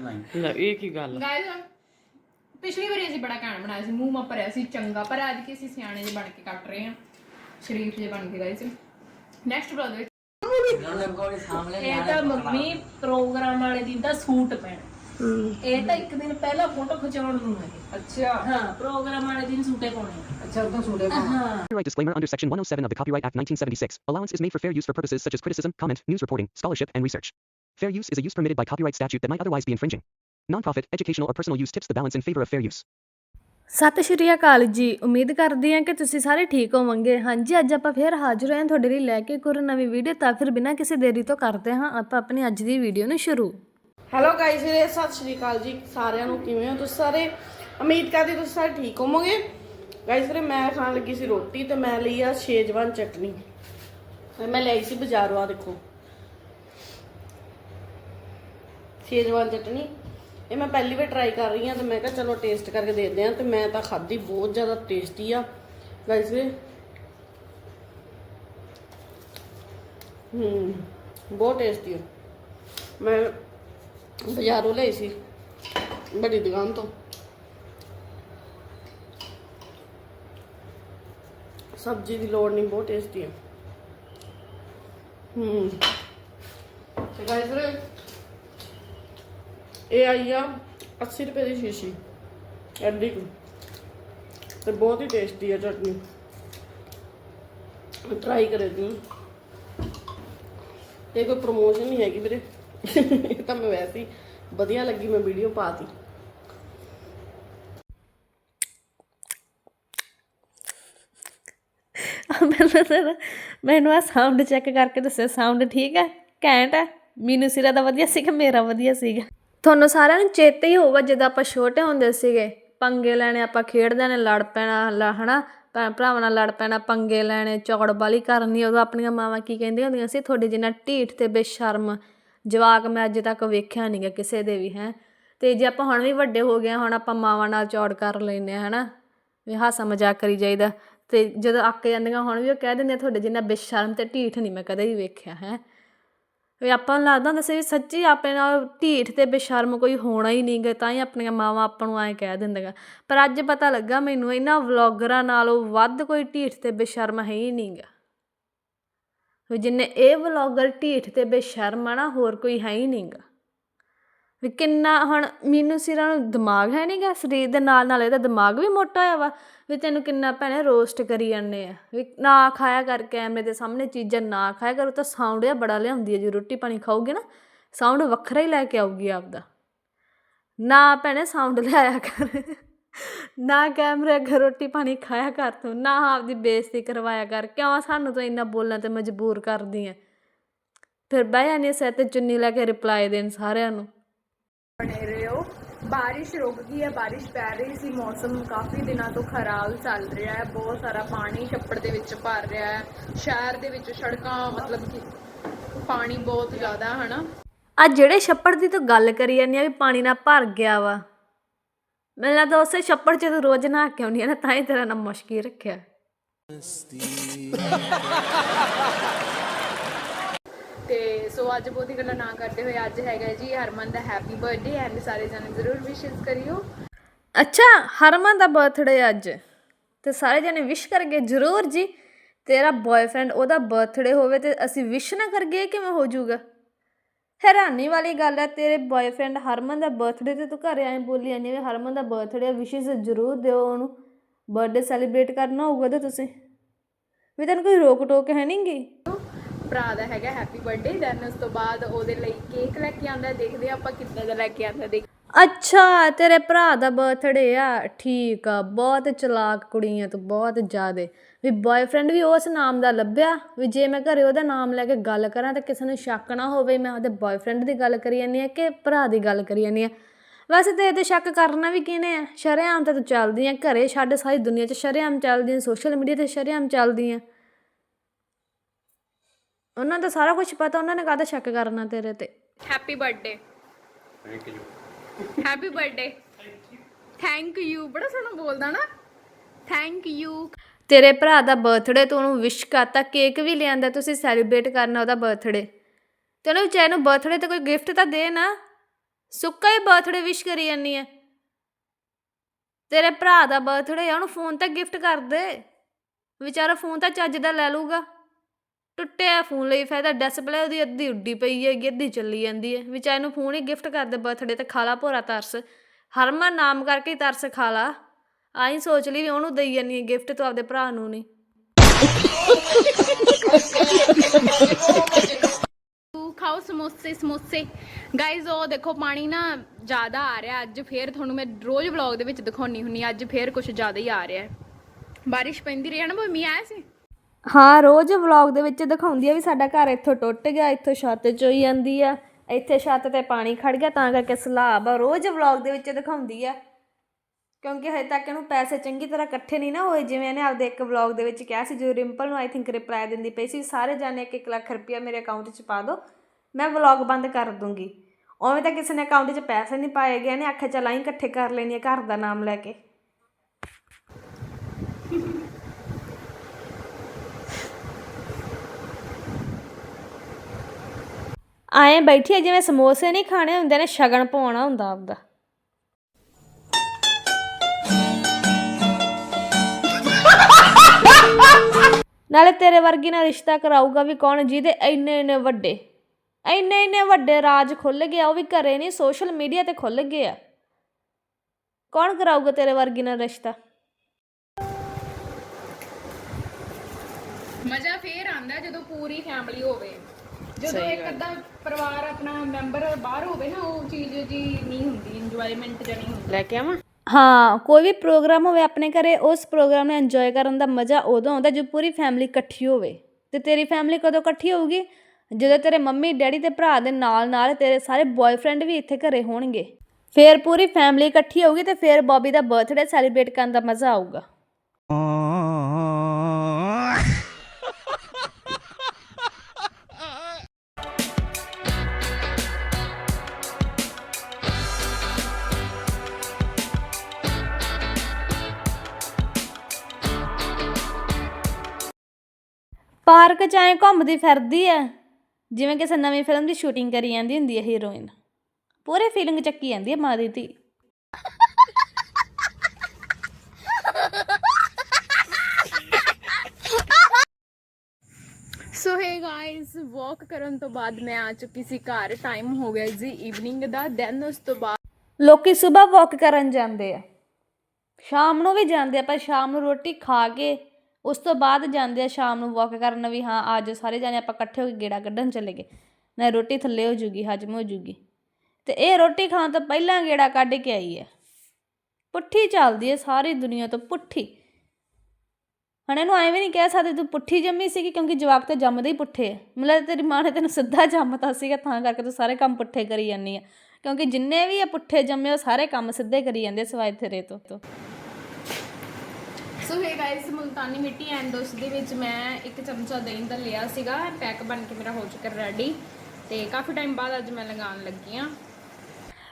ਨਹੀਂ ਲੈ ਇਹ ਕੀ ਗੱਲ ਗਾਇਸ ਪਿਛਲੀ ਵਾਰੀ ਅਸੀਂ ਬੜਾ ਘੈਂਟ ਬਣਾਇਆ ਸੀ ਮੂੰਹ ਮਾ ਭਰਿਆ ਸੀ ਚੰਗਾ ਪਰ ਅੱਜ ਕੀ ਅਸੀਂ ਸਿਆਣੇ ਜਿਹੇ ਬਣ ਕੇ ਕੱਟ ਰਹੇ ਹਾਂ ਸ਼ਰੀਫ ਜਿਹੇ ਬਣ ਕੇ ਗਾਇਸ ਨੈਕਸਟ ਬਲੌਗ ਵਿੱਚ ਇਹ ਤਾਂ ਮੰਮੀ ਪ੍ਰੋਗਰਾਮ ਵਾਲੇ ਦਿਨ ਦਾ ਸੂਟ ਪੈਣਾ ਇਹ ਤਾਂ ਇੱਕ ਦਿਨ ਪਹਿਲਾਂ ਫੋਟੋ ਖਿਚਾਉਣ ਨੂੰ ਹੈ ਅੱਛਾ ਹਾਂ ਪ੍ਰੋਗਰਾਮ ਵਾਲੇ ਦਿਨ ਸੂਟੇ ਪਾਉਣੇ ਆ ਅੱਛਾ ਉਦੋਂ ਸੂੜੇ ਹਾਂ Copyright disclaimer under Section 107 of the Copyright Act 1976. Allowance is made for fair use for purposes such as criticism, comment, news reporting, scholarship, and research. Fair use is a use permitted by copyright statute that might otherwise be infringing. Nonprofit, educational, or personal use tips the balance in favor of fair use. ਸਤਿ ਸ਼੍ਰੀ ਅਕਾਲ ਜੀ। ਉਮੀਦ ਕਰਦੀ ਹਾਂ ਕਿ ਤੁਸੀਂ ਸਾਰੇ ਠੀਕ ਹੋਵੋਗੇ। ਹਾਂਜੀ ਅੱਜ ਆਪਾਂ ਫੇਰ ਹਾਜ਼ਰ ਹੋਏ ਹਾਂ ਤੁਹਾਡੇ ਲਈ ਲੈ ਕੇ ਹੋਰ ਨਵੀਂ ਵੀਡੀਓ ਤਾਂ ਫਿਰ ਬਿਨਾਂ ਕਿਸੇ ਦੇਰੀ ਤੋਂ ਕਰਦੇ ਹਾਂ। ਆਪਾਂ ਆਪਣੀ ਅੱਜ ਦੀ ਵੀਡੀਓ ਨੂੰ ਸ਼ੁਰੂ। ਹੈਲੋ ਗਾਇਸ ਸਤਿ ਸ਼੍ਰੀ ਅਕਾਲ ਜੀ ਸਾਰਿਆਂ ਨੂੰ। ਕਿਵੇਂ ਹੋ ਤੁਸੀਂ ਸਾਰੇ? ਉਮੀਦ ਕਰਦੀ ਤੁਸੀਂ ਸਾਰੇ ਠੀਕ ਹੋਵੋਗੇ। ਗਾਇਸ ਵੀਰੇ ਮੈਂ ਖਾਣ ਲੱਗੀ ਸੀ ਰੋਟੀ ਤੇ ਮੈਂ ਲਈ ਆ ਸ਼ੇਜਵਾਨ ਚਟਨੀ। ਮੈਂ ਲਈ ਸੀ ਬਾਜ਼ਾਰੋਂ ਆ ਦੇਖੋ। ਸ਼ੇਜਵਾਨ ਚਟਨੀ। ਇਹ ਮੈਂ ਪਹਿਲੀ ਵਾਰ ਟਰਾਈ ਕਰ ਰਹੀ ਹਾਂ ਤੇ ਮੈਂ ਕਿਹਾ ਚਲੋ ਟੇਸਟ ਕਰਕੇ ਦੇਖਦੇ ਹਾਂ ਤੇ ਮੈਂ ਤਾਂ ਖਾਧੀ ਬਹੁਤ ਜ਼ਿਆਦਾ ਟੇਸਟੀ ਆ। ਗਾਇਸ ਵੀਰੇ ਹੂੰ ਬਹੁਤ ਟੇਸਟੀ ਆ। ਮੈਂ ਬਾਜ਼ਾਰੋਂ ਲਈ ਸੀ, ਬੜੀ ਦੁਕਾਨ ਤੋਂ। ਸਬਜ਼ੀ ਦੀ ਲੋੜ ਨਹੀਂ, ਬਹੁਤ ਟੇਸਟੀ ਹੈ ਹੂੰ ਤੇ ਗਾਇਸ ਇਹ ਆਈ ਆ 80 ਰੁਪਏ ਦੀ ਸ਼ੀਸ਼ੀ, ਐਡੀ ਕੁ। ਤੇ ਬਹੁਤ ਹੀ ਟੇਸਟੀ ਆ ਚਟਨੀ। ਟਰਾਈ ਕਰੇ ਤੂੰ ਇਹ ਕੋਈ ਪ੍ਰੋਮੋਸ਼ਨ ਨਹੀਂ ਹੈਗੀ ਵੀਰੇ। ਇਹ ਤਾਂ ਮੈਂ ਵੈਸੇ ਹੀ ਵਧੀਆ ਲੱਗੀ, ਮੈਂ ਵੀਡੀਓ ਪਾਤੀ। ਮੈਨੂੰ ਤਾਂ- ਮੈਨੂੰ ਆ ਸਾਊਂਡ ਚੈੱਕ ਕਰਕੇ ਦੱਸਿਆ ਸਾਊਂਡ ਠੀਕ ਹੈ? ਘੈਂਟ ਹੈ? ਮੀਨੂ ਸਿਰਾ ਦਾ ਵਧੀਆ ਸੀਗਾ, ਮੇਰਾ ਵਧੀਆ ਸੀਗਾ। ਤੁਹਾਨੂੰ ਸਾਰਿਆਂ ਨੂੰ ਚੇਤੇ ਹੀ ਹੋਊਗਾ ਜਦੋਂ ਆਪਾਂ ਛੋਟੇ ਹੁੰਦੇ ਸੀਗੇ। ਪੰਗੇ ਲੈਣੇ ਆਪਾਂ ਖੇਡਦੇ ਨੇ ਲੜ ਪੈਣਾ ਲ- ਹਨਾ? ਭੈਣ ਭਰਾਵਾਂ ਨਾਲ ਲੜ ਪੈਣਾ ਪੰਗੇ ਲੈਣੇ ਚੌੜ ਬਾਲੀ ਕਰਨੀ ਉਦੋਂ ਆਪਣੀਆਂ ਮਾਵਾਂ ਕੀ ਕਹਿੰਦੀਆਂ ਹੁੰਦੀਆਂ ਸੀ? ਤੁਹਾਡੇ ਜਿੰਨਾ ਢੀਠ ਤੇ ਬੇਸ਼ਰਮ ਜਵਾਕ ਮੈਂ ਅੱਜ ਤੱਕ ਵੇਖਿਆ ਨਹੀਂਗਾ ਕਿਸੇ ਦੇ ਵੀ ਹੈ? ਤੇ ਜੇ ਆਪਾਂ ਹੁਣ ਵੀ ਵੱਡੇ ਹੋ ਗਏ ਹਾਂ, ਹੁਣ ਆਪਾਂ ਮਾਵਾਂ ਨਾਲ ਚੌੜ ਕਰ ਲੈਨੇ ਆ ਹਨਾ? ਵੀ ਹਾਸਾ ਮਜ਼ਾਕ ਕਰੀ ਜਾਈਦਾ। ਤੇ ਜਦੋਂ ਅੱਕ ਜਾਂਦੀਆਂ ਹੁਣ ਵੀ ਉਹ ਕਹਿ ਦਿੰਦੇ ਆ, ਤੁਹਾਡੇ ਜਿੰਨਾ ਬੇਸ਼ਰਮ ਤੇ ਢੀਠ ਨਹੀਂ ਮੈਂ ਕਦੇ ਵੀ ਵੇਖਿਆ ਹੈ? ਵੀ ਆਪਾਂ ਨੂੰ ਲੱਗਦਾ ਹੁੰਦਾ ਸੀ ਵੀ ਸੱਚੀ ਆਪਣੇ ਨਾਲ ਢੀਠ ਅਤੇ ਬੇਸ਼ਰਮ ਕੋਈ ਹੋਣਾ ਹੀ ਨਹੀਂ ਗਾ ਤਾਂ ਹੀ ਆਪਣੀਆਂ ਮਾਵਾਂ ਆਪਾਂ ਨੂੰ ਐਂ ਕਹਿ ਦਿੰਦੀਆਂ। ਪਰ ਅੱਜ ਪਤਾ ਲੱਗਾ ਮੈਨੂੰ ਇਹਨਾਂ ਵਲੋਗਰਾਂ ਨਾਲੋਂ ਵੱਧ ਕੋਈ ਢੀਠ ਅਤੇ ਬੇਸ਼ਰਮ ਹੈ ਹੀ ਨਹੀਂ ਗਾ ਵੀ ਜਿੰਨੇ ਇਹ ਵਲੋਗਰ ਢੀਠ ਅਤੇ ਬੇਸ਼ਰਮ ਆ ਨਾ, ਹੋਰ ਕੋਈ ਹੈ ਹੀ ਨਹੀਂ ਗਾ ਵੀ ਕਿੰਨਾ ਹੁਣ ਮੈਨੂੰ ਸਿਰਾਂ ਨੂੰ ਦਿਮਾਗ ਹੈ ਨਹੀਂਗਾ ਸਰੀਰ ਦੇ ਨਾਲ ਨਾਲ ਇਹਦਾ ਦਿਮਾਗ ਵੀ ਮੋਟਾ ਹੋਇਆ ਵਾ, ਵੀ ਤੈਨੂੰ ਕਿੰਨਾ ਭੈਣੇ ਰੋਸਟ ਕਰੀ ਜਾਂਦੇ ਆ, ਵੀ ਨਾ ਖਾਇਆ ਕਰ ਕੈਮਰੇ ਦੇ ਸਾਹਮਣੇ ਚੀਜ਼ਾਂ ਨਾ ਖਾਇਆ ਕਰ, ਉਹ ਤਾਂ ਸਾਊਂਡ ਆ ਬੜਾ ਲਿਆਉਂਦੀ ਹੈ ਜੇ ਰੋਟੀ ਪਾਣੀ ਖਾਓਗੇ ਨਾ, ਸਾਊਂਡ ਵੱਖਰਾ ਹੀ ਲੈ ਕੇ ਆਊਗੀ ਆਪਦਾ। ਨਾ ਭੈਣੇ ਸਾਊਂਡ ਲਿਆਇਆ ਕਰ, ਨਾ ਕੈਮਰੇ ਅੱਗੇ ਰੋਟੀ ਪਾਣੀ ਖਾਇਆ ਕਰ ਤੂੰ, ਨਾ ਆਪਦੀ ਬੇਇੱਜ਼ਤੀ ਕਰਵਾਇਆ ਕਰ, ਕਿਉਂ ਸਾਨੂੰ ਤਾਂ ਇੰਨਾ ਬੋਲਣ ਤੇ ਮਜਬੂਰ ਕਰਦੀ ਐ ਫਿਰ ਬਹਿ ਜਾਨੀ ਸਿਰ ਤੇ ਚੁੰਨੀ ਲੈ ਕੇ ਰਿਪਲਾਈ ਦੇਣ ਸਾਰਿਆਂ ਨੂੰ। ਬਣੇ ਰਹੋ ਬਾਰਿਸ਼ ਰੁਕ ਗਈ ਹੈ ਬਾਰਿਸ਼ ਪੈ ਰਹੀ ਸੀ ਮੌਸਮ ਕਾਫੀ ਦਿਨਾਂ ਤੋਂ ਖਰਾਬ ਚੱਲ ਰਿਹਾ ਹੈ। ਬਹੁਤ ਸਾਰਾ ਪਾਣੀ ਛੱਪੜ ਦੇ ਵਿੱਚ ਭਰ ਰਿਹਾ ਹੈ। ਸ਼ਹਿਰ ਦੇ ਵਿੱਚ ਸੜਕਾਂ ਮਤਲਬ ਕਿ ਪਾਣੀ ਬਹੁਤ ਜ਼ਿਆਦਾ ਹੈ ਨਾ ਆ ਜਿਹੜੇ ਛੱਪੜ ਦੀ ਤੂੰ ਗੱਲ ਕਰੀ ਜਾਂਦੀ ਆ ਵੀ ਪਾਣੀ ਨਾਲ ਭਰ ਗਿਆ ਵਾ ਮੈਨੂੰ ਲੱਗਦਾ ਉਸੇ ਛੱਪੜ 'ਚ ਤੂੰ ਰੋਜ਼ ਨਹਾ ਕੇ ਆਉਂਦੀ ਆ ਨਾ ਤਾਂ ਹੀ ਤੇਰਾ ਨਾਮ ਮੁਸ਼ਕੀ ਰੱਖਿਆ। ਤੇ ਸੋ ਅੱਜ ਬਹੁਤੀ ਗੱਲਾਂ ਨਾ ਕਰਦੇ ਹੋਏ ਅੱਜ ਹੈਗਾ ਜੀ ਹਰਮਨ ਦਾ ਹੈਪੀ ਬਰਥਡੇ ਐਂਡ ਸਾਰੇ ਜਣੇ ਜ਼ਰੂਰ ਵਿਸ਼ੇਸ ਕਰਿਓ। ਅੱਛਾ, ਹਰਮਨ ਦਾ ਬਰਥਡੇ ਅੱਜ। ਤੇ ਸਾਰੇ ਜਣੇ ਵਿਸ਼ ਕਰਗੇ ਜ਼ਰੂਰ ਜੀ। ਤੇਰਾ ਬॉयਫ੍ਰੈਂਡ ਉਹਦਾ ਬਰਥਡੇ ਹੋਵੇ ਤੇ ਅਸੀਂ ਵਿਸ਼ ਨਾ ਕਰਗੇ ਕਿਵੇਂ ਹੋ ਜਾਊਗਾ ਹੈਰਾਨੀ ਵਾਲੀ ਗੱਲ ਹੈ, ਤੇਰੇ ਬॉयਫ੍ਰੈਂਡ ਹਰਮਨ ਦਾ ਬਰਥਡੇ ਤੇ ਤੂੰ ਘਰੇ ਆਏ ਬੋਲੀ ਜਾਂਦੀ ਵੀ ਹਰਮਨ ਦਾ ਬਰਥਡੇ ਵਿਸ਼ੇਸ ਜ਼ਰੂਰ ਦਿਓ ਉਹਨੂੰ। ਬਰਥਡੇ ਸੈਲੀਬ੍ਰੇਟ ਕਰਨਾ ਹੋਊਗਾ ਤਾਂ ਤੁਸੀਂ। ਵੀ ਤੈਨੂੰ ਕੋਈ ਰੋਕ ਟੋਕ ਹੈ ਨਹੀਂਗੀ ਭਰਾ ਦਾ ਹੈਗਾ ਹੈਪੀ ਬਰਥਡੇ ਦੈਨ ਉਸ ਤੋਂ ਬਾਅਦ ਉਹਦੇ ਲਈ ਕੇਕ ਲੈ ਕੇ ਆਂਦਾ ਦੇਖਦੇ ਆਪਾਂ ਕਿੱਦਾਂ ਦਾ ਲੈ ਕੇ ਆਂਦਾ ਦੇਖ। ਅੱਛਾ, ਤੇਰੇ ਭਰਾ ਦਾ ਬਰਥਡੇ ਆ? ਠੀਕ ਆ, ਬਹੁਤ ਚਲਾਕ ਕੁੜੀ ਆ ਤੂੰ, ਬਹੁਤ ਜ਼ਿਆਦੇ। ਵੀ ਬॉयਫ੍ਰੈਂਡ ਵੀ ਉਸ ਨਾਮ ਦਾ ਲੱਭਿਆ? ਵੀ ਜੇ ਮੈਂ ਘਰੇ ਉਹਦਾ ਨਾਮ ਲੈ ਕੇ ਗੱਲ ਕਰਾਂ ਤਾਂ ਕਿਸੇ ਨੂੰ ਸ਼ੱਕ ਨਾ ਹੋਵੇ, ਮੈਂ ਉਹਦੇ ਬॉयਫ੍ਰੈਂਡ ਦੀ ਗੱਲ ਕਰੀ ਜਾਂਦੀ ਆ ਕਿ ਭਰਾ ਦੀ ਗੱਲ ਕਰੀ ਜਾਂਦੀ ਆ ਵੈਸੇ ਤੇ ਇਹਦੇ ਸ਼ੱਕ ਕਰਨਾ ਵੀ ਕਿਹਨੇ ਆ? ਸ਼ਰੇਆਮ ਤਾਂ ਤੂੰ ਚੱਲਦੀ ਆ, ਘਰੇ ਛੱਡ ਸਾਰੀ ਦੁਨੀਆ 'ਚ ਸ਼ਰੇਆਮ ਚੱਲਦੀ ਆ ਸੋਸ਼ਲ ਮੀਡੀਆ ਤੇ ਸ਼ਰੇਆਮ ਚੱਲਦੀ ਆ। ਉਹਨਾਂ ਦਾ ਸਾਰਾ ਕੁਝ ਪਤਾ ਉਹਨਾਂ ਨੇ ਕਾਹਦਾ ਸ਼ੱਕ ਕਰਨਾ ਤੇਰੇ ਤੇ? Happy birthday thank you happy birthday thank you ਬੜਾ ਸੋਹਣਾ ਬੋਲਦਾ ਨਾ। ਥੈਂਕ ਯੂ ਤੇਰੇ ਭਰਾ ਦਾ ਬਰਥਡੇ ਤੂੰ ਉਹਨੂੰ ਵਿਸ਼ ਕਰਤਾ ਕੇਕ ਵੀ ਲਿਆਂਦਾ ਤੁਸੀਂ ਸੈਲੀਬ੍ਰੇਟ ਕਰਨਾ ਉਹਦਾ ਬਰਥਡੇ ਤੇ ਉਹਨੂੰ ਵਿਚਾਰੇ ਨੂੰ ਬਰਥਡੇ ਤੇ ਕੋਈ ਗਿਫਟ ਤਾਂ ਦੇ ਨਾ। ਸੁੱਕਾ ਹੀ ਬਰਥਡੇ ਵਿਸ਼ ਕਰੀ ਜਾਂਦੀ ਹੈ ਤੇਰੇ ਭਰਾ ਦਾ ਬਰਥਡੇ ਆ ਉਹਨੂੰ ਫੋਨ ਤੇ ਗਿਫਟ ਕਰ ਦੇ। ਵਿਚਾਰਾ ਫੋਨ ਤਾਂ ਚੱਜ ਦਾ ਲੈ ਲੂਗਾ ਟੁੱਟਿਆ ਫੋਨ ਲਈ ਫਾਇਦਾ ਡਿਸਪਲੇ ਉਹਦੀ ਅੱਧੀ ਉੱਡੀ ਪਈ ਹੈਗੀ, ਅੱਧੀ ਚੱਲੀ ਜਾਂਦੀ ਹੈ। ਵਿਚਾਰੇ ਨੂੰ ਫੋਨ ਹੀ ਗਿਫਟ ਕਰ ਬਰਥਡੇ ਤੇ ਖਾਲਾ ਭੋਰਾ ਤਰਸ। ਹਰਮਨ ਨਾਮ ਕਰਕੇ ਹੀ ਤਰਸ ਖਾਲਾ ਆਈ ਸੋਚ ਲਈ ਵੀ ਉਹਨੂੰ ਦੇਈ ਜਾਨੀ ਹੈ ਗਿਫਟ ਤੂੰ ਆਪਦੇ ਭਰਾ ਨੂੰ ਨਹੀਂ ਤੂੰ ਖਾਓ ਸਮੋਸੇ ਸਮੋਸੇ। ਗਾਇਜ਼ ਉਹ ਦੇਖੋ, ਪਾਣੀ ਨਾ ਜ਼ਿਆਦਾ ਆ ਰਿਹਾ। ਅੱਜ ਫੇਰ ਤੁਹਾਨੂੰ ਮੈਂ ਰੋਜ਼ ਵਲੌਗ ਦੇ ਵਿੱਚ ਦਿਖਾਉਣੀ ਹੁੰਨੀ ਅੱਜ ਫੇਰ ਕੁਝ ਜ਼ਿਆਦਾ ਹੀ ਆ ਰਿਹਾ ਹੈ। ਬਾਰਿਸ਼ ਪੈਂਦੀ ਰਹੀ ਹੈ ਨਾ ਭਾਵੇਂ ਮੀਂਹ ਆਇਆ ਸੀ? ਹਾਂ, ਰੋਜ਼ ਵਲੌਗ ਦੇ ਵਿੱਚ ਦਿਖਾਉਂਦੀ ਆ ਵੀ ਸਾਡਾ ਘਰ ਇੱਥੋਂ ਟੁੱਟ ਗਿਆ, ਇੱਥੋਂ ਛੱਤ ਚੋਈ ਜਾਂਦੀ ਆ। ਇੱਥੇ ਛੱਤ ਤੇ ਪਾਣੀ ਖੜ ਗਿਆ, ਤਾਂ ਕਰਕੇ ਸਲਾਬ ਆ। ਰੋਜ਼ ਵਲੌਗ ਦੇ ਵਿੱਚ ਦਿਖਾਉਂਦੀ ਆ। ਕਿਉਂਕਿ ਹਜੇ ਤੱਕ ਇਹਨੂੰ ਪੈਸੇ ਚੰਗੀ ਤਰ੍ਹਾਂ ਇਕੱਠੇ ਨਹੀਂ ਨਾ ਹੋਏ, ਜਿਵੇਂ ਇਹਨੇ ਆਪਦੇ ਇੱਕ ਵਲੌਗ ਦੇ ਵਿੱਚ ਕਿਹਾ ਸੀ, ਜੋ ਰਿੰਪਲ ਨੂੰ ਆਈ ਥਿੰਕ ਰਿਪਲਾਈ ਦਿੰਦੀ ਪਈ ਸੀ, ਸਾਰੇ ਜਾਣੇ ਇੱਕ ਇੱਕ ਲੱਖ ਰੁਪਇਆ ਮੇਰੇ ਅਕਾਊਂਟ 'ਚ ਪਾ ਦਿਓ ਮੈਂ ਵਲੌਗ ਬੰਦ ਕਰ ਦੂੰਗੀ। ਉਵੇਂ ਤਾਂ ਕਿਸੇ ਨੇ ਅਕਾਊਂਟ 'ਚ ਪੈਸੇ ਨਹੀਂ ਪਾਏ ਗਏ ਨੇ ਆਖਿਆ, ਚੱਲ ਆਈ ਇਕੱਠੇ ਕਰ ਲੈਣੀ ਆ ਘਰ ਦਾ ਨਾਮ ਲੈ ਕੇ। ਆਏ ਬੈਠੀ ਆ, ਜਿਵੇਂ ਸਮੋਸੇ ਨਹੀਂ ਖਾਣੇ ਹੁੰਦੇ ਨੇ, ਸ਼ਗਨ ਪਾਉਣਾ ਹੁੰਦਾ ਆਪਦਾ। ਨਾਲੇ ਤੇਰੇ ਵਰਗੀ ਨਾਲ ਰਿਸ਼ਤਾ ਕਰਾਊਗਾ ਵੀ ਕੌਣ, ਜਿਹਦੇ ਇੰਨੇ ਇੰਨੇ ਵੱਡੇ। ਇੰਨੇ ਇੰਨੇ ਵੱਡੇ ਰਾਜ ਖੁੱਲ ਗਿਆ ਉਹ ਵੀ ਘਰੇ ਨਹੀਂ, ਸੋਸ਼ਲ ਮੀਡੀਆ ਤੇ ਖੁੱਲ ਗਏ ਆ। ਕੌਣ ਕਰਾਊਗਾ ਤੇਰੇ ਵਰਗੀ ਨਾਲ ਰਿਸ਼ਤਾ? ਮਜ਼ਾ ਫੇਰ ਆਉਂਦਾ ਜਦੋਂ ਪੂਰੀ ਫੈਮਿਲੀ ਹੋਵੇ। ਜਦੋਂ ਇੱਕ ਅੱਧਾ ਪਰਿਵਾਰ ਆਪਣਾ ਮੈਂਬਰ ਬਾਹਰ ਹੋਵੇ ਨਾ ਉਹ ਚੀਜ਼ ਜੀ ਨਹੀਂ ਹੁੰਦੀ ਇੰਜੋਇਮੈਂਟ ਜਣੀ ਹੁੰਦੀ। ਲੈ ਕੇ ਆਵਾਂ? ਹਾਂ ਕੋਈ ਵੀ ਪ੍ਰੋਗਰਾਮ ਹੋਵੇ ਆਪਣੇ ਘਰੇ ਉਸ ਪ੍ਰੋਗਰਾਮ ਨੂੰ ਇੰਜੋਏ ਕਰਨ ਦਾ ਮਜ਼ਾ ਉਦੋਂ ਆਉਂਦਾ ਜਦੋਂ ਪੂਰੀ ਫੈਮਿਲੀ ਇਕੱਠੀ ਹੋਵੇ। ਤੇ ਤੇਰੀ ਫੈਮਿਲੀ ਕਦੋਂ ਇਕੱਠੀ ਹੋਊਗੀ? ਜਦੋਂ ਤੇਰੇ ਮੰਮੀ ਡੈਡੀ ਤੇ ਭਰਾ ਦੇ ਨਾਲ ਨਾਲ ਤੇਰੇ ਸਾਰੇ ਬॉयਫ੍ਰੈਂਡ ਵੀ ਇੱਥੇ ਘਰੇ ਹੋਣਗੇ। ਫੇਰ ਪੂਰੀ ਫੈਮਿਲੀ ਇਕੱਠੀ ਹੋਊਗੀ ਤੇ ਫੇਰ ਬੌਬੀ ਦਾ ਬਰਥਡੇ ਸੈਲੀਬ੍ਰੇਟ ਕਰਨ ਦਾ ਮਜ਼ਾ ਆਊਗਾ। ਪਾਰਕ 'ਚ ਘੁੰਮਦੀ ਫਿਰਦੀ ਐ। ਜਿਵੇਂ ਕਿਸੇ ਨਵੀਂ ਫਿਲਮ ਦੀ ਸ਼ੂਟਿੰਗ ਕਰੀ ਜਾਂਦੀ ਹੁੰਦੀ ਹੈ ਹੀਰੋਇਨ ਪੂਰੇ ਫੀਲਿੰਗ ਚੱਕੀ ਜਾਂਦੀ ਹੈ ਮਾਂ ਦੀ ਧੀ। ਸੋ ਹੇ ਗਾਇਸ ਵਾਕ ਕਰਨ ਤੋਂ ਬਾਅਦ ਮੈਂ ਆ ਚੁੱਕੀ ਸੀ ਘਰ। ਟਾਈਮ ਹੋ ਗਿਆ ਜੀ ਈਵਨਿੰਗ ਦਾ। ਦੈਨ ਉਸ ਤੋਂ ਬਾਅਦ ਲੋਕੀ ਸਵੇਰ ਵਾਕ ਕਰਨ ਜਾਂਦੇ ਆ। ਸ਼ਾਮ ਨੂੰ ਵੀ ਜਾਂਦੇ ਆ, ਪਰ ਸ਼ਾਮ ਨੂੰ ਰੋਟੀ ਖਾ ਕੇ ਉਸ ਤੋਂ ਬਾਅਦ ਜਾਂਦੇ ਆ ਸ਼ਾਮ ਨੂੰ ਵਾਕ ਕਰਨ ਵੀ ਹਾਂ ਅੱਜ ਸਾਰੇ ਜਾਣੇ ਆਪਾਂ ਇਕੱਠੇ ਹੋ ਕੇ ਗੇੜਾ ਕੱਢਣ ਚਲੇ ਗਏ। ਨਾ ਰੋਟੀ ਥੱਲੇ ਹੋ ਜੂਗੀ, ਹਜਮ ਹੋ ਜੂਗੀ। ਤੇ ਇਹ ਰੋਟੀ ਖਾਣ ਤੋਂ ਪਹਿਲਾਂ ਗੇੜਾ ਕੱਢ ਕੇ ਆਈ ਹੈ। ਪੁੱਠੀ ਚੱਲਦੀ ਹੈ ਸਾਰੀ ਦੁਨੀਆ ਤੋਂ ਪੁੱਠੀ। ਹੁਣ ਇਹਨੂੰ ਐਵੇਂ ਨਹੀਂ ਕਹਿ ਸਕਦੇ, ਤੂੰ ਪੁੱਠੀ ਜੰਮੀ ਸੀਗੀ ਕਿਉਂਕਿ ਜਵਾਕ ਤਾਂ ਜੰਮਦੇ ਹੀ ਪੁੱਠੇ ਹੈ ਮਤਲਬ ਤੇਰੀ ਮਾਂ ਨੇ ਤੈਨੂੰ ਸਿੱਧਾ ਜੰਮਤਾ ਸੀਗਾ, ਤਾਂ ਕਰਕੇ ਤੂੰ ਸਾਰੇ ਕੰਮ ਪੁੱਠੇ ਕਰੀ ਜਾਂਦੀ ਆ। ਕਿਉਂਕਿ ਜਿੰਨੇ ਵੀ ਆ ਪੁੱਠੇ ਜੰਮੇ, ਉਹ ਸਾਰੇ ਕੰਮ ਸਿੱਧੇ ਕਰੀ ਜਾਂਦੇ ਆ ਸਿਵਾਏ ਤੇਰੇ ਤੋਂ। ਸੋ ਹੇ ਗਾਇਸ ਮੁਲਤਾਨੀ ਮਿੱਟੀ ਐਂਡ ਉਸ ਦੇ ਵਿੱਚ ਮੈਂ ਇੱਕ ਚਮਚਾ ਦਹੀਂ ਦਾ ਲਿਆ ਸੀਗਾ ਪੈਕ ਬਣ ਕੇ ਮੇਰਾ ਹੋ ਚੁੱਕਾ ਰੈਡੀ ਤੇ ਕਾਫੀ ਟਾਈਮ ਬਾਅਦ ਅੱਜ ਮੈਂ ਲਗਾਉਣ ਲੱਗੀ ਆ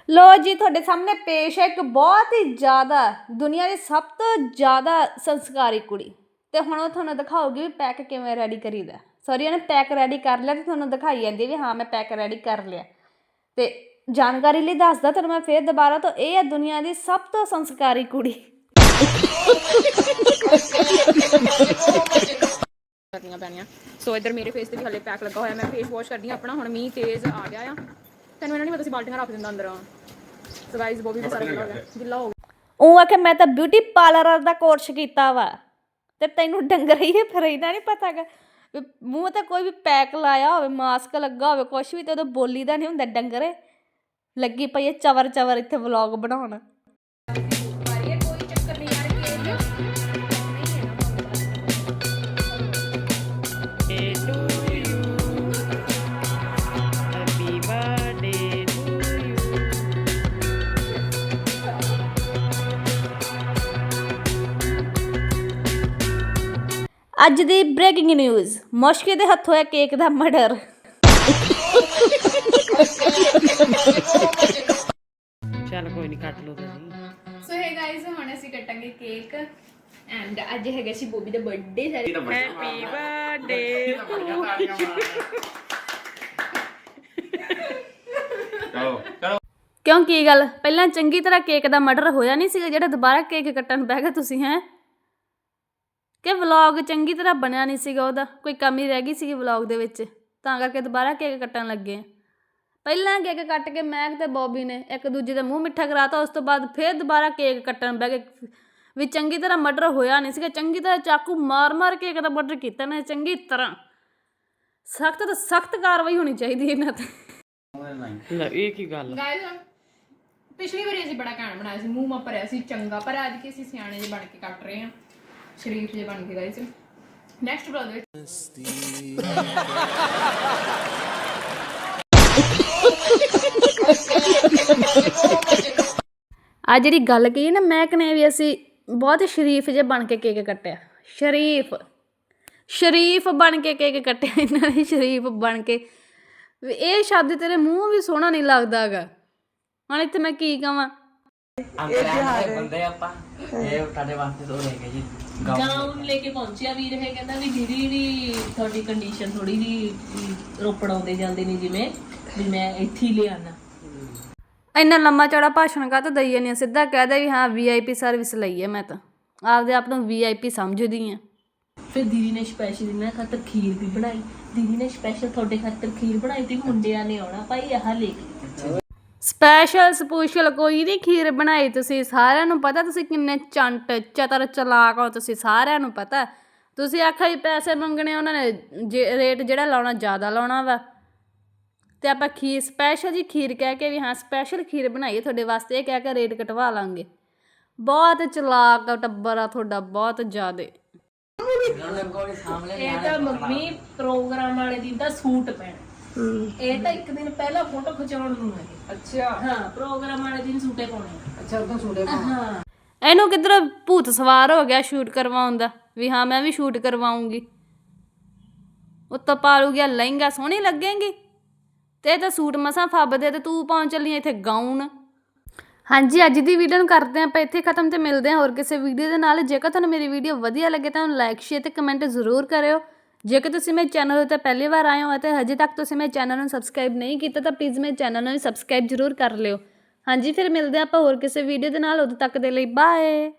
ਲੋ ਜੀ ਤੁਹਾਡੇ ਸਾਹਮਣੇ ਪੇਸ਼ ਹੈ ਇੱਕ ਬਹੁਤ ਹੀ ਜ਼ਿਆਦਾ ਦੁਨੀਆ ਦੀ ਸਭ ਤੋਂ ਜ਼ਿਆਦਾ ਸੰਸਕਾਰੀ ਕੁੜੀ ਤੇ ਹੁਣ ਉਹ ਤੁਹਾਨੂੰ ਦਿਖਾਉਗੀ ਵੀ ਪੈਕ ਕਿਵੇਂ ਰੈਡੀ ਕਰੀਦਾ ਸੌਰੀ ਉਹਨੇ ਪੈਕ ਰੈਡੀ ਕਰ ਲਿਆ ਤੇ ਤੁਹਾਨੂੰ ਦਿਖਾਈ ਜਾਂਦੀ ਵੀ ਹਾਂ ਮੈਂ ਪੈਕ ਰੈਡੀ ਕਰ ਲਿਆ ਤੇ ਜਾਣਕਾਰੀ ਲਈ ਦੱਸਦਾ ਤੁਹਾਨੂੰ ਮੈਂ ਫੇਰ ਦੁਬਾਰਾ ਤੋਂ ਇਹ ਹੈ ਦੁਨੀਆ ਦੀ ਸਭ ਤੋਂ ਸੰਸਕਾਰੀ ਕੁੜੀ ਕਰਨੀਆਂ ਪੈਣੀਆਂ। ਸੋ ਇੱਧਰ ਮੇਰੇ ਫੇਸ ਤੇ ਵੀ ਹਲੇ ਪੈਕ ਲੱਗਾ ਹੋਇਆ। ਮੈਂ ਫੇਸ ਵਾਸ਼ ਕਰਦੀ ਹਾਂ ਆਪਣਾ। ਹੁਣ ਮੀਂਹ ਤੇਜ਼ ਆ ਗਿਆ ਆ। ਤੈਨੂੰ ਇਹਨਾਂ ਨਹੀਂ ਪਤਾ ਸੀ ਬਾਲਟੀਆਂ ਰੱਖ ਦਿੰਦਾ ਅੰਦਰ। ਸੋ ਗਾਇਸ ਬੋਬੀ ਵੀ ਸਾਰਾ ਗਿੱਲਾ ਹੋ ਗਿਆ। ਗਿੱਲਾ ਹੋ ਗਿਆ। ਉਹ ਆ ਕਿ ਮੈਂ ਤਾਂ ਬਿਊਟੀ ਪਾਰਲਰ ਦਾ ਕੋਰਸ ਕੀਤਾ ਵਾ। ਤੇ ਤੈਨੂੰ ਡੰਗਰ ਹੀ ਫਿਰ ਇਹਦਾ ਨਹੀਂ ਪਤਾਗਾ ਮੂੰਹ ਤੇ ਕੋਈ ਵੀ ਪੈਕ ਲਾਇਆ ਹੋਵੇ ਮਾਸਕ ਲੱਗਾ ਹੋਵੇ ਕੁਛ ਵੀ ਤੇ ਉਦੋਂ ਬੋਲੀ ਦਾ ਨਹੀਂ ਹੁੰਦਾ ਡੰਗਰੇ। ਲੱਗੀ ਪਈ ਹੈ ਚਵਰ ਚਵਰ ਇੱਥੇ ਵਲੌਗ ਬਣਾਉਣ। ਅੱਜ ਦੀ ਬ੍ਰੇਕਿੰਗ ਨਿਊਜ਼ ਮੁਸ਼ਕੇ ਦੇ ਹੱਥੋਂ ਹੈ ਕੇਕ ਦਾ ਮਰਡਰ ਚੱਲ ਕੋਈ ਨਹੀਂ ਕੱਟ ਲਓ ਤੁਸੀਂ ਸੋ ਹੇ ਗਾਇਸ ਹੁਣ ਅਸੀਂ ਕੱਟਾਂਗੇ ਕੇਕ ਐਂਡ ਅੱਜ ਹੈਗਾ ਸੀ ਬੋਬੀ ਦਾ ਬਰਥਡੇ ਸਾਰੇ ਹੈਪੀ ਬਰਥਡੇ ਚਲੋ ਚਲੋ। ਕਿਉਂ ਕੀ ਗੱਲ? ਪਹਿਲਾਂ ਚੰਗੀ ਤਰ੍ਹਾਂ ਕੇਕ ਦਾ ਮਰਡਰ ਹੋਇਆ ਨਹੀਂ ਸੀਗਾ ਜਿਹੜਾ ਦੁਬਾਰਾ ਕੇਕ ਕੱਟਣ ਬਹਿ ਗਏ ਤੁਸੀਂ ਹੈ? ਕਿ ਵਲੌਗ ਚੰਗੀ ਤਰ੍ਹਾਂ ਬਣਿਆ ਨਹੀਂ ਸੀਗਾ ਉਹਦਾ ਕੋਈ ਕਮੀ ਰਹਿ ਗਈ ਸੀਗੀ ਵਲੌਗ ਦੇ ਵਿੱਚ ਤਾਂ ਕਰਕੇ ਦੁਬਾਰਾ ਕੇਕ ਕੱਟਣ ਲੱਗੇ। ਪਹਿਲਾਂ ਕੇਕ ਕੱਟ ਕੇ ਮੈਕ ਤੇ ਬੌਬੀ ਨੇ ਇੱਕ ਦੂਜੇ ਦਾ ਮੂੰਹ ਮਿੱਠਾ ਕਰਾਤਾ ਉਸ ਤੋਂ ਬਾਅਦ ਫੇਰ ਦੁਬਾਰਾ ਕੇਕ ਕੱਟਣ ਬਹਿ ਗਏ। ਵੀ ਚੰਗੀ ਤਰ੍ਹਾਂ ਮਰਡਰ ਹੋਇਆ ਨਹੀਂ ਸੀਗਾ ਚੰਗੀ ਤਰ੍ਹਾਂ ਚਾਕੂ ਮਾਰ-ਮਾਰ ਕੇਕ ਦਾ ਮਰਡਰ ਕੀਤਾ ਨੇ ਚੰਗੀ ਤਰ੍ਹਾਂ। ਸਖਤ ਤੋਂ ਸਖਤ ਕਾਰਵਾਈ ਹੋਣੀ ਚਾਹੀਦੀ ਇਹਨਾਂ ਤੇ। ਲੈ ਇਹ ਕੀ ਗੱਲ ਗਾਇਸ ਪਿਛਲੀ ਵਾਰੀ ਅਸੀਂ ਬੜਾ ਘੈਂਟ ਬਣਾਇਆ ਸੀ ਮੂੰਹ ਮਾ ਭਰਿਆ ਸੀ ਚੰਗਾ ਪਰ ਅੱਜ ਕਿ ਅਸੀਂ ਸਿਆਣੇ ਜਿਹੇ ਬਣ ਕੇ ਕੱਟ ਰਹੇ ਹਾਂ। ਸ਼ਰੀਫ ਜਿਹੇ ਬਣ ਕੇ ਗਾਇਸ। ਨੈਕਸਟ ਬਲੌਗ ਵਿੱਚ ਆ ਜਿਹੜੀ ਗੱਲ ਕਹੀ ਨਾ ਮੈਂ ਕਨੇ ਵੀ ਅਸੀਂ ਬਹੁਤ ਸ਼ਰੀਫ ਜੇ ਬਣ ਕੇ ਕੇਕ ਕੱਟਿਆ। ਸ਼ਰੀਫ। ਸ਼ਰੀਫ ਬਣ ਕੇ ਕੇਕ ਕੱਟਿਆ ਇਹਨਾਂ ਨੇ ਸ਼ਰੀਫ ਬਣ ਕੇ। ਇਹ ਸ਼ਬਦ ਤੇਰੇ ਮੂੰਹ ਵੀ ਸੋਹਣਾ ਨਹੀਂ ਲੱਗਦਾਗਾ ਹੁਣ ਇੱਥੇ ਮੈਂ ਕੀ ਕਵਾਂ? ਅੰਗਰੇਜ਼ ਬੰਦੇ ਆਪਾਂ। ਇਹ ਤੁਹਾਡੇ ਵਾਸਤੇ ਦੋ ਲੈ ਕੇ ਜੀ। ਗਾਉਨ ਲੈ ਕੇ। ਪਹੁੰਚਿਆ ਵੀਰ ਇਹ ਕਹਿੰਦਾ ਵੀ ਦੀਦੀ ਵੀ ਤੁਹਾਡੀ ਕੰਡੀਸ਼ਨ ਥੋੜੀ ਜੀ ਰੋਪੜ ਆਉਂਦੇ ਜਾਂਦੇ ਨੇ ਜਿਵੇਂ ਵੀ ਮੈਂ ਇੱਥੇ ਹੀ ਲਿਆਣਾ ਇੰਨਾ ਲੰਮਾ ਚੌੜਾ ਭਾਸ਼ਣ ਕਾ ਤਾਂ ਦਈਏ ਨਹੀਂ ਸਿੱਧਾ ਕਹਿ ਦੇ ਵੀ ਹਾਂ ਵੀਆਈਪੀ ਸਰਵਿਸ ਲਈ ਹੈ ਮੈਂ ਤਾਂ। ਆਪਦੇ ਆਪ ਨੂੰ ਵੀਆਈਪੀ ਸਮਝਦੀ ਆ ਫਿਰ ਦੀਦੀ ਨੇ ਸਪੈਸ਼ਲ ਇਹਨਾਂ ਖਾਤਰ ਖੀਰ ਵੀ ਬਣਾਈ। ਦੀਦੀ ਨੇ ਸਪੈਸ਼ਲ ਤੁਹਾਡੇ ਖਾਤਰ ਖੀਰ ਬਣਾਈ ਤੇ ਮੁੰਡਿਆਂ ਨੇ ਆਉਣਾ। ਭਾਈ ਆਹ ਲੈ ਕੇ। ਸਪੈਸ਼ਲ ਸਪੂਸ਼ਲ ਕੋਈ ਨਹੀਂ, ਖੀਰ ਬਣਾਈ ਤੁਸੀਂ ਸਾਰਿਆਂ ਨੂੰ ਪਤਾ, ਤੁਸੀਂ ਕਿੰਨੇ ਚੰਟ, ਚਤਰ ਚਲਾਕ ਹੋ ਤੁਸੀਂ ਸਾਰਿਆਂ ਨੂੰ ਪਤਾ। ਤੁਸੀਂ ਆਖਿਆ ਜੀ ਪੈਸੇ ਮੰਗਣੇ, ਉਹਨਾਂ ਨੇ ਜੇ- ਰੇਟ ਜਿਹੜਾ ਲਾਉਣਾ ਜ਼ਿਆਦਾ ਲਾਉਣਾ ਵਾ। ਤੇ ਆਪਾਂ ਖੀਰ ਸਪੈਸ਼ਲ ਜੀ ਖੀਰ ਕਹਿ ਕੇ ਵੀ ਹਾਂ ਸਪੈਸ਼ਲ ਖੀਰ ਬਣਾਈਏ, ਤੁਹਾਡੇ ਵਾਸਤੇ ਇਹ ਕਹਿ ਕੇ ਰੇਟ ਕਟਵਾ ਲਾਂਗੇ। ਬਹੁਤ ਚਲਾਕ ਟੱਬਰ ਆ ਤੁਹਾਡਾ, ਬਹੁਤ ਜ਼ਿਆਦੇ। ਇਹ ਤਾਂ ਮੰਮੀ ਪ੍ਰੋਗਰਾਮ ਵਾਲੇ ਦਿਨ ਦਾ ਸੂਟ ਪੈਣਾ। ਇਹ ਤਾਂ ਇੱਕ ਦਿਨ ਪਹਿਲਾਂ ਫੋਟੋ ਖਿਚਾਉਣ ਨੂੰ ਹੈ ਅੱਛਾ। ਹਾਂ ਪ੍ਰੋਗਰਾਮ ਵਾਲੇ ਦਿਨ ਸੂਟੇ ਪਾਉਣੇ ਅੱਛਾ ਉਦੋਂ ਸੂਟੇ ਹਾਂ। ਇਹਨੂੰ ਕਿੱਧਰ ਭੂਤ ਸਵਾਰ ਹੋ ਗਿਆ ਸ਼ੂਟ ਕਰਵਾਉਣ ਦਾ? ਵੀ ਹਾਂ ਮੈਂ ਵੀ ਸ਼ੂਟ ਕਰਵਾਉਂਗੀ। ਉੱਤੋਂ ਪਾਲੂ ਗਿਆ ਲਹਿੰਗਾ ਸੋਹਣੀ ਲੱਗੇਗੀ। ਤੇ ਇਹ ਤਾਂ ਸੂਟ ਮਸਾਂ ਫੱਬਦੇ ਤੇ ਤੂੰ ਪਾਉਣ ਚੱਲੀ ਇੱਥੇ ਗਾਊਨ। ਹਾਂਜੀ ਅੱਜ ਦੀ ਵੀਡੀਓ ਨੂੰ ਕਰਦੇ ਹਾਂ ਆਪਾਂ ਇੱਥੇ ਖਤਮ ਤੇ ਮਿਲਦੇ ਹਾਂ ਹੋਰ ਕਿਸੇ ਵੀਡੀਓ ਦੇ ਨਾਲ। ਜੇਕਰ ਤੁਹਾਨੂੰ ਮੇਰੀ ਵੀਡੀਓ ਵਧੀਆ ਲੱਗੇ ਤਾਂ ਲਾਈਕ ਸ਼ੇਅਰ ਤੇ ਕਮੈਂਟ ਜ਼ਰੂਰ ਕਰਿਓ। ਜੇਕਰ ਤੁਸੀਂ ਮੇਰੇ ਚੈਨਲ ਉੱਤੇ ਪਹਿਲੀ ਵਾਰ ਆਏ ਹੋ ਅਤੇ ਹਜੇ ਤੱਕ ਤੁਸੀਂ ਮੇਰੇ ਚੈਨਲ ਨੂੰ ਸਬਸਕ੍ਰਾਈਬ ਨਹੀਂ ਕੀਤਾ, ਤਾਂ ਪਲੀਜ਼ ਮੇਰੇ ਚੈਨਲ ਨੂੰ ਵੀ ਸਬਸਕ੍ਰਾਈਬ ਜ਼ਰੂਰ ਕਰ ਲਿਓ। ਹਾਂਜੀ, ਫਿਰ ਮਿਲਦੇ ਹਾਂ ਆਪਾਂ ਹੋਰ ਕਿਸੇ ਵੀਡੀਓ ਦੇ ਨਾਲ। ਉਦੋਂ ਤੱਕ ਦੇ ਲਈ ਬਾਏ